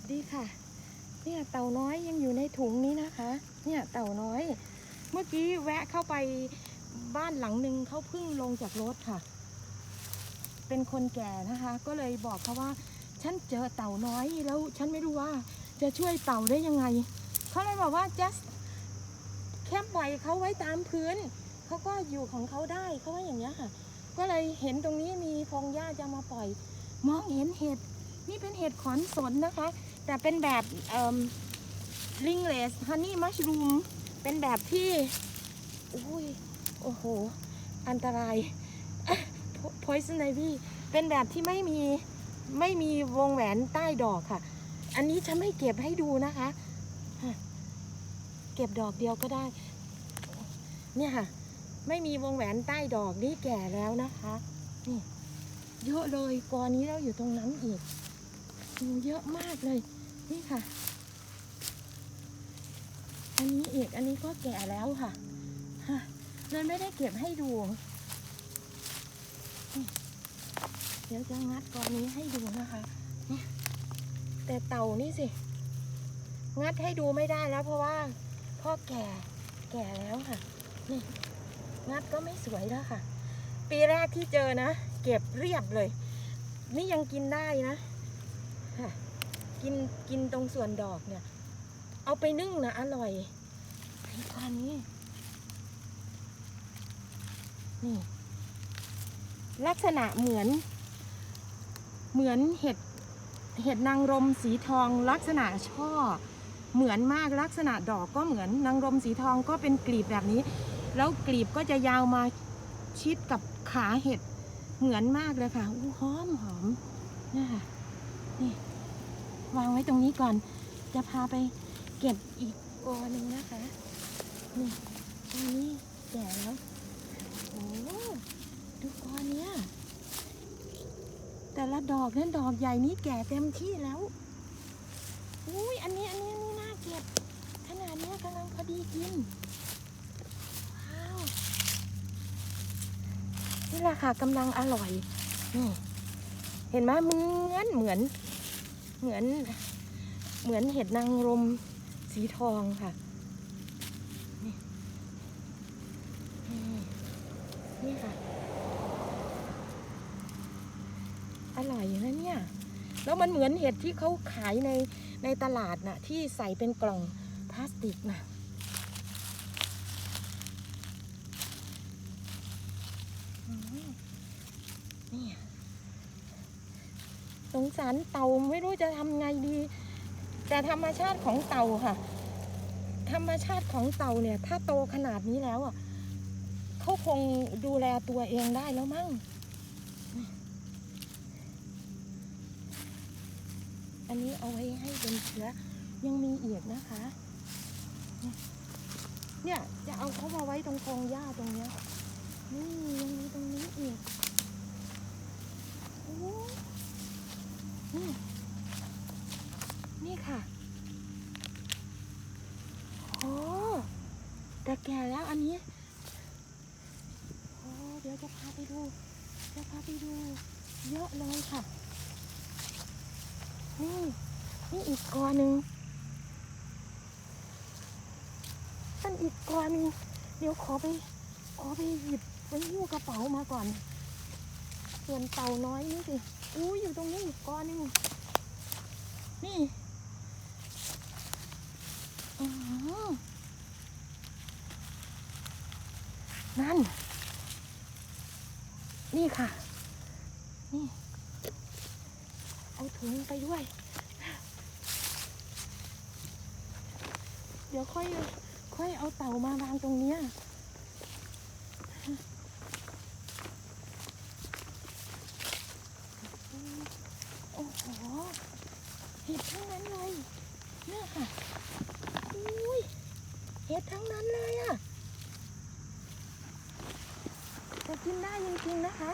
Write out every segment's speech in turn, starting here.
วัสดีค่ะ เนี่ยเต่าน้อยยังอยู่ในถุงนี้นะคะ เนี่ยเต่าน้อย เมื่อกี้แวะเข้าไปบ้านหลังหนึ่งเขาเพิ่งลงจากรถค่ะ เป็นคนแก่นะคะ ก็เลยบอกเขาว่า ฉันเจอเต่าน้อยแล้วฉันไม่รู้ว่าจะช่วยเต่าได้ยังไง เขาเลยบอกว่า just แค่ปล่อยเขาไว้ตามพื้น เขาก็อยู่ของเขาได้เขาว่าอย่างเงี้ค่ะ ก็เลยเห็นตรงนี้มีพงหญ้าจะมาปล่อย มองเห็นเห็ด นี่เป็นเห็ดขอนสนนะคะ แต่เป็นแบบลิงเลสฮันนี่มัชรูมเป็นแบบที่อุ้ยโอ้โห อันตราย poison ivy เป็นแบบที่ไม่มีไม่มีวงแหวนใต้ดอกค่ะ อันนี้ฉันไม่เก็บให้ดูนะคะ เก็บดอกเดียวก็ได้ เนี่ยค่ะ ไม่มีวงแหวนใต้ดอกนี่แก่แล้วนะคะ นี่เยอะเลยกอนี้แล้วอยู่ตรงนั้นอีก โอ้เยอะมากเลย นี่ค่ะ อันนี้อีกอันนี้ก็แก่แล้วค่ะฮะเลยไม่ได้เก็บให้ดู เดี๋ยวจะงัดกอนี้ให้ดูนะคะนี่แต่เต่านี่สิ งัดให้ดูไม่ได้แล้วเพราะว่าพ่อแก่แก่แล้วค่ะ นี่ งัดก็ไม่สวยแล้วค่ะ ปีแรกที่เจอนะ เก็บเรียบเลย นี่ยังกินได้นะ ค่ะ กินกินตรงส่วนดอกเนี่ย เอาไปนึ่งนะอร่อยไอ้ก้อนนี้นี่ ลักษณะเหมือน เหมือนเห็ดเห็ดนางรมสีทองลักษณะช่อ เหมือนมากลักษณะดอกก็เหมือนนางรมสีทองก็เป็นกลีบแบบนี้ แล้วกลีบก็จะยาวมาชิดกับขาเห็ดเหมือนมากเลยค่ะอู้หอมหอมนี่ค่ะ นี่วางไว้ตรงนี้ก่อน จะพาไปเก็บอีกกอหนึ่งนะคะ นี่ตรงนี้แก่แล้ว โอ้ดูกอเนี้ยแต่ละดอกนั้นดอกใหญ่นี้แก่เต็มที่แล้วอุ้ยอันนี้อันนี้นนี้น่าเก็บ ขนาดเนี้ยกำลังพอดีกิน ว้าว นี่แหละค่ะกำลังอร่อยนี่เห็นไหมเหมือนเหมือน เหมือนเหมือนเห็ดนางรมสีทองค่ะนี่นี่ค่ะ อร่อยนะเนี่ย แล้วมันเหมือนเห็ดที่เขาขายในในตลาดน่ะ ที่ใส่เป็นกล่องพลาสติกน่ะนี่ งสารเต่าไม่รู้จะทำไงดี แต่ธรรมชาติของเต่าค่ะ ธรรมชาติของเต่าเนี่ย ถ้าโตขนาดนี้แล้วอะเขาคงดูแลตัวเองได้แล้วมั้งอันนี้เอาไว้ให้เป็นเชื้อยังมีอีกนะคะ เนี่ยจะเอาเขามาไว้ตรงกองหญ้าตรงเนี้ยนี่ยังมีตรงนี้อีกโอ้ นี่นี่ค่ะโอ้แต่แก่แล้วอันนี้โอ้เดี๋ยวจะพาไปดู จะพาไปดู เยอะเลยค่ะ นี่นี่อีกกอหนึ่งอันอีกกอหนึ่งเดี๋ยวขอไป ขอไปหยิบไปหิ้วกระเป๋ามาก่อน ส่วนเต่าน้อยนี่สิ อู้อยู่ตรงนี้อีกก้อนนึงนี่นั่น นี่ค่ะ นี่ เอาถุงไปด้วย เดี๋ยวค่อย ค่อยเอาเต่ามาวางตรงเนี้ย โอ้โห เห็ดทั้งนั้นเลย เนี่ยค่ะอุ้ยเห็ดทั้งนั้นเลยอะจะกินได้จริงๆนะคะ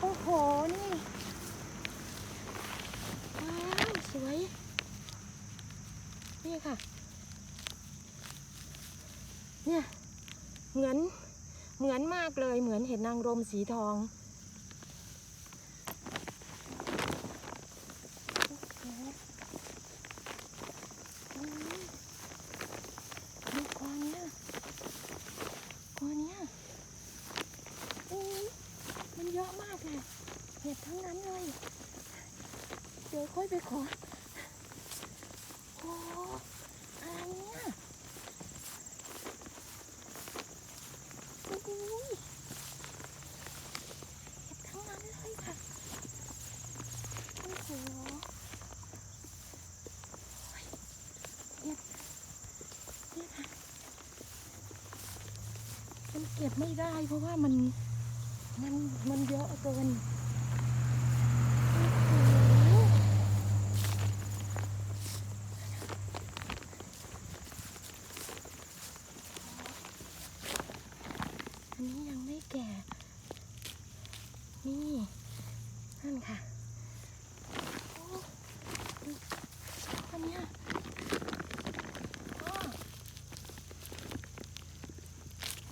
โอ้โห นี่ว้าวสวย นี่ค่ะ เนี่ย เหมือน เหมือนมากเลย เหมือนเห็ดนางรมสีทอง เห็ดทั้งนั้นเลย เดี๋ยวค่อยไปขอ โอ้อะไรเนี่ยโอ้โหเห็ดทั้งนั้นเลยค่ะโอ้โหเห็ดนี่ค่ะมันเก็บไม่ได้เพราะว่ามันมันมันเยอะเกิน แก่ นี่ นั่นค่ะอันเนี้ยอ้อ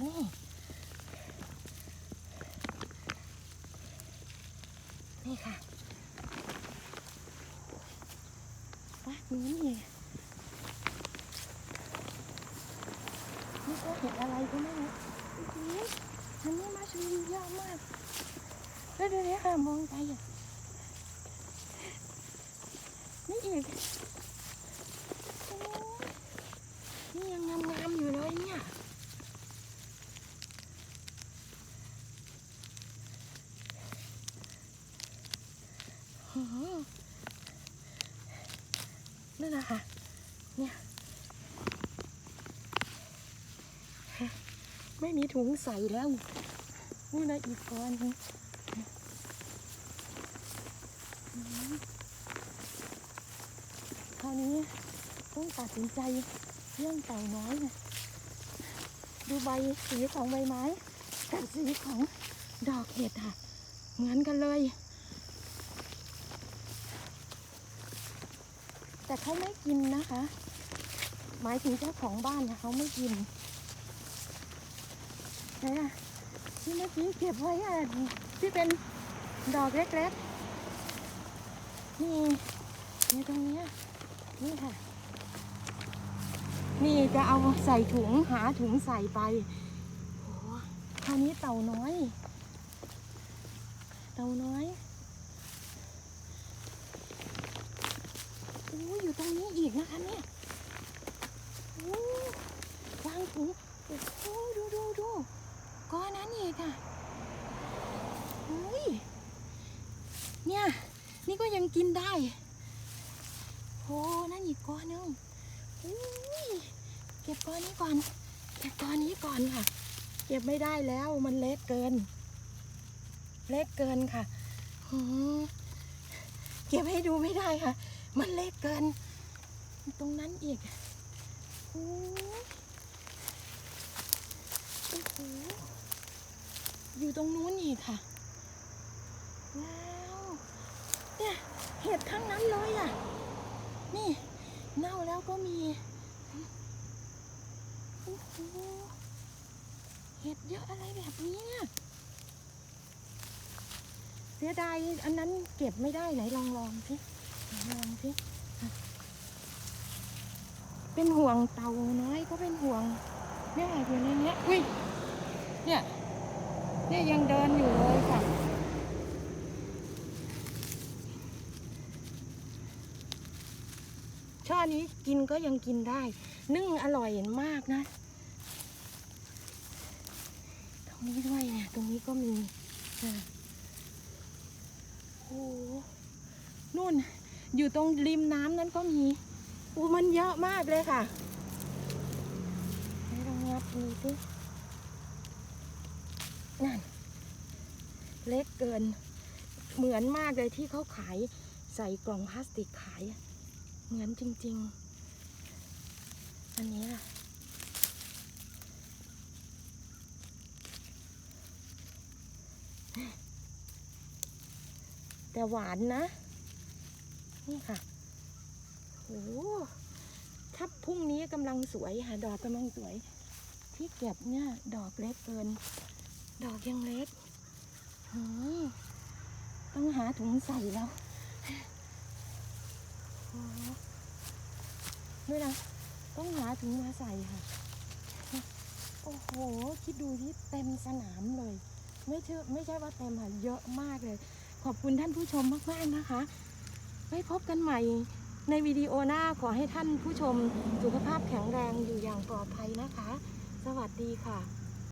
นี่นี่ค่ะวัดนี้นี่นี่ก็เห็นอะไรก็ไม่รู้จริงๆมันนี่มาชูรีเยอะมาก แล้วดูนี่ค่ะมองไปอะนี่อีกอนี่ยังงามๆอยู่เลยเนี่ยอื้อหือนั่นนะคะเนี่ยไม่มีถุงใส่แล้วนี่นะอีกก้อนหนึงอืมค ราวนี้ต้องตัดสินใจเรื่องเต่าน้อยนะดูใบสีของใบไม้กับสีของดอกเห็ดค่ะ เหมือนกันเลย แต่เขาไม่กินนะคะ หมายถึงเจ้าของบ้านนะเขาไม่กินนะที่เมื่อกี้เก็บไว้อะที่เป็นดอกเล็กๆนี่นี่ตรงนี้ นี่ค่ะ นี่จะเอาใส่ถุงหาถุงใส่ไปโอ้คราวนี้เต่าน้อย เต่าน้อยโอ้ยอยู่ตรงนี้อีกนะคะเนี่ยโอ้วางถุงโอ้โหดูดูดูก้อนนั้นอีกอะโอ้ยเนี่ย นี่ก็ยังกินได้โอ้นั่นอีกก้อนนึงอุ้ยเ้ก่อนเก็บก้อนนี้ก่อนค่ะ เก็บไม่ได้แล้วมันเล็กเกิน เล็กเกินค่ะเก็บให้ดูไม่ได้ค่ะ มันเล็กเกิน ตรงนั้นอีกโอ้ยโอ้โหอยู่ตรงนู้นอีกค่ะว้าวเนี่ยเห็ดทั้งนั้นเลยอะ นี่ เน่าแล้วก็มี โอ้โหเห็ดเยอะอะไรแบบนี้เนี่ยเสียดายอันนั้นเก็บไม่ได้ไหนลองลองสิลองสิเป็นห่วงเต่าน้อยก็เป็นห่วงเนี่ยอยู่ในเนี้ยอุ้ยเนี่ยเนี่ยยังเดินอยู่เลยค่ะช่อนี้กินก็ยังกินได้ นึ่งอร่อยมากนะ ตรงนี้ด้วยเนี่ยตรงนี้ก็มีอะโอ้โหนู่น อยู่ตรงริมน้ำนั้นก็มีอูมันเยอะมากเลยค่ะให้ลองงับดูสินั่น เล็กเกิน เหมือนมากเลยที่เขาขายใส่กล่องพลาสติกขาย เหมือนจริง ๆ อันนี้ล่ะแต่หวานนะ นี่ค่ะโอ้โหถ้าพรุ่งนี้กำลังสวยค่ะ ดอกกำลังสวย ที่เก็บเนี่ย ดอกเล็กเกิน ดอกยังเล็กต้องหาถุงใส่แล้วโอ้ด้วยนะ ต้องหาถุงมาใส่ค่ะ โอ้โห คิดดูที่เต็มสนามเลย ไม่ใช่ไม่ใช่ว่าเต็มค่ะ เยอะมากเลย ขอบคุณท่านผู้ชมมาก ๆ นะคะ ไว้พบกันใหม่ในวิดีโอหน้าขอให้ท่านผู้ชมสุขภาพแข็งแรงอยู่อย่างปลอดภัยนะคะ สวัสดีค่ะ